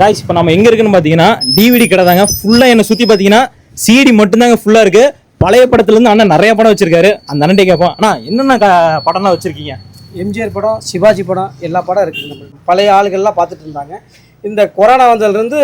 Guys இப்போ நம்ம எங்க இருக்குன்னு பாத்தீங்கன்னா டிவிடி கடை தாங்க. ஃபுல்லா என்ன சுத்தி பாத்தீங்கன்னா சிடி மட்டும்தாங்க ஃபுல்லா இருக்கு. பழைய படத்துல இருந்து அண்ணன் நிறைய படம் வச்சிருக்காரு. அந்த அண்ணன் கேட்போம் அண்ணா என்னென்ன க- படம்லாம் வச்சிருக்கீங்க? எம்ஜிஆர் படம் சிவாஜி படம் எல்லா படம் இருக்குது நம்ம பழைய ஆளுகள்லாம் பார்த்துட்டு இருந்தாங்க. இந்த கொரோனா வந்ததுலேருந்து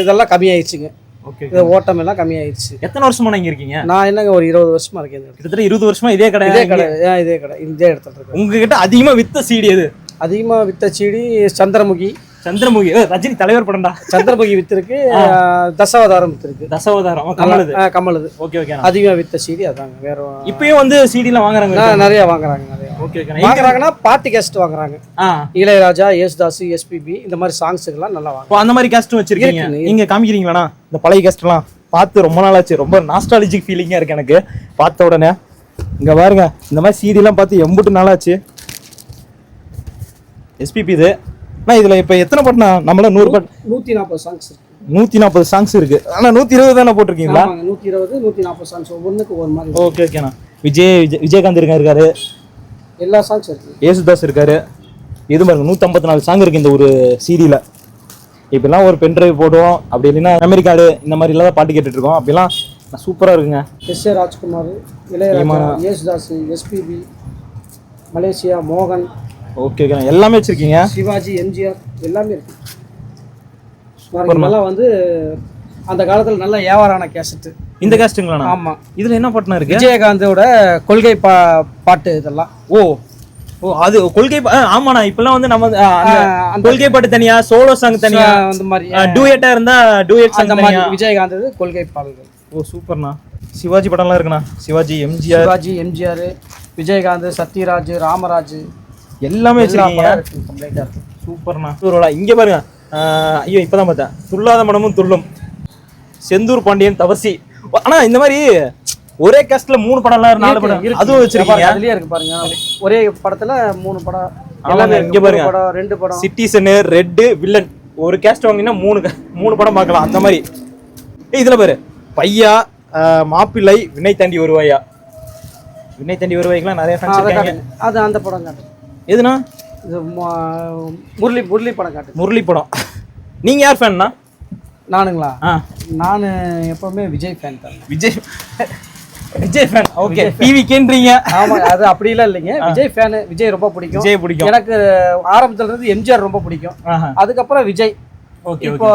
இதெல்லாம் கம்மியாயிடுச்சுங்க. ஓகே இந்த ஓட்டம் எல்லாம் கம்மியாயிடுச்சு. எத்தனை வருஷமா இங்க இருக்கீங்க? நான் என்னங்க ஒரு இருபது வருஷமா இருக்கேன். கிட்டத்தட்ட இருபது வருஷமா இதே கடை இதே கடை இதே கடை இதே இடத்துல இருக்கு. உங்ககிட்ட அதிகமா வித்த சிடி எது? அதிகமாக வித்த செடி சந்திரமுகி. சந்திரமுகி. ரஜினி தலைவர் படம்டா. சந்திரமுகி வித்திருக்கு தசாவதாரம் வித்திருக்கு. தசவதாரம். கமலது. கமலுது. ஓகே ஓகே அதிகமாக வித்த செடி அதாங்க. வேற இப்பயும் வந்து சிடிலாம் வாங்குறாங்க நிறைய வாங்குறாங்க நிறைய. Okay okay. வாங்குறாங்கன்னா பாட்டு கேஸ்ட் வாங்குறாங்க. இளையராஜா யேசுதாஸ் எஸ்பிபி இந்த மாதிரி சாங்ஸுக்கெல்லாம் நல்லா வாங்க அந்த மாதிரி கேஸ்ட்டும் வச்சிருக்கீங்க. இருக்குங்க. நீங்க காமிக்கிறீங்களாண்ணா? இந்த பழைய கேஸ்ட்லாம் பார்த்து ரொம்ப நாள் ஆச்சு ரொம்ப நாஸ்டாலஜிக் ஃபீலிங்கா இருக்கு எனக்கு. பார்த்த உடனே இங்க பாருங்க இந்த மாதிரி சீடிலாம் பார்த்து எம்புட்டு நாளாச்சு. எஸ்பிபி இது. அண்ணா இதுல இப்போ எத்தனை பாட்டுண்ணா? நம்மள நூறு பாட்டு நூற்றி நாற்பது சாங்ஸ் நூத்தி நாற்பது சாங்ஸ் இருக்கு. ஆனா நூத்தி இருபது தானே போட்டிருக்கீங்களா? நூற்றி இருபது நூற்றி நாற்பது சாங்ஸ் ஒவ்வொன்றுக்கு ஒரு மாதிரி ஓகே ஓகேண்ணா விஜய் விஜய் விஜயகாந்த் இருக்காரு இருக்காரு. எல்லா சாங்ஸ் இருக்கு. ஏசுதாஸ் இருக்காரு. இது பாருங்க நூற்றம்பத்தி நாலு சாங் இருக்கு இந்த ஒரு சீடியில் இப்பெல்லாம் ஒரு பென் டிரைவ் போடுவோம். அப்படி இல்லைன்னா மெமரி கார்டு இந்த மாதிரிலாம் தான் பாட்டு கேட்டுட்டு இருக்கோம் அப்படிலாம் சூப்பராக இருக்குங்க. S A Rajkumar Ilaiyaraaja Yesudas SPB Malaysia மோகன் ஓகே ஓகே எல்லாமே வச்சிருக்கீங்க? சிவாஜி எம்ஜிஆர் எல்லாமே இருக்கு. இதெல்லாம் வந்து அந்த காலத்தில் நல்ல வியாபாரான கேசட்டு இந்த காஸ்ட்டுங்களாண்ணா ஆமா. இதில் என்ன பாட்டுனா இருக்கு? விஜயகாந்தோட கொள்கை பா பாட்டு இதெல்லாம். ஓ ஓ அது கொள்கை ஆமாண்ணா. இப்பெல்லாம் வந்து நம்ம கொள்கை பாட்டு தனியா சோலோ சாங் தனியா அந்த மாதிரி டூயட்டா இருந்தா டூயட் சாங் அந்த மாதிரி விஜயகாந்த் கொள்கை பாடல்கள். ஓ சூப்பர்ண்ணா. சிவாஜி படம்லாம் இருக்குண்ணா. சிவாஜி எம்ஜிஆர். சிவாஜி எம்ஜிஆர் விஜயகாந்த் சத்யராஜ் ராமராஜ். எல்லாமே எல்லா வச்சிருக்கீங்க. படம் சூப்பர்ண்ணா. சூப்பர்ண்ணா இங்க பாருங்க. ஐயோ இப்பதான் பார்த்தேன். துள்ளாத மனமும் துள்ளும். செந்தூர் பாண்டியன் தவசி ஆனா இந்த மாதிரி ஒரே கேஸ்ட்ல மூணு படம்லாம் நாலு படம். அதுவும் வச்சிருக்கீங்க. அதுலயே இருக்கு பாருங்க. ஒரே படத்துல மூணு படம். எல்லாமே இங்க பாருங்க. படம் ரெண்டு படம். சிட்டிசனு ரெட்டு வில்லன் ஒரு கேஸ்ட் வாங்கினா மூணு மூணு படம் பார்க்கலாம். அந்த மாதிரி. இதுல பாரு. பையா மாப்பிள்ளை வினை தாண்டி வருவாயா வினை தாண்டி வருவாய்க்குலாம் நிறைய ஃபேன்ஸ் அதை இருக்காங்க. காட்டுங்க. அது அந்த படம் காட்டு எதுனா? முரளி முரளி படம் காட்டு முரளி படம். நீங்க யார் ஃபேன்னா நானுங்களா? ஆ. நான் எப்பவுமே விஜய் ஃபேன் தான். Vijay Vijay fan okay TV கேன்றீங்க ஆமா அது அப்படிலாம் இல்லைங்க. விஜய் ஃபேனு விஜய் ரொம்ப பிடிக்கும். விஜய் பிடிக்கும். எனக்கு ஆரம்பத்துல இருந்து எம்ஜிஆர் ரொம்ப பிடிக்கும். அதுக்கப்புறம் விஜய். ஓகே இப்போ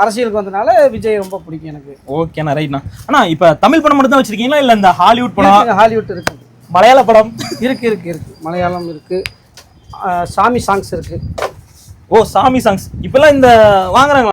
அரசியலுக்கு வந்தனால விஜய் ரொம்ப பிடிக்கும் எனக்கு. ஓகேண்ணா ரைட்ண்ணா அண்ணா இப்போ தமிழ் படம் மட்டும் தான் வச்சிருக்கீங்களா? இல்லை இந்த ஹாலிவுட் படம்? ஹாலிவுட் இருக்கு. மலையாள படம்? இருக்கு இருக்கு இருக்கு. மலையாளம் இருக்கு. ஆ, சாமி சாங்ஸ் இருக்கு. ஓ சாமி சாங்ஸ் இப்பெல்லாம் இந்த வாங்குறாங்களா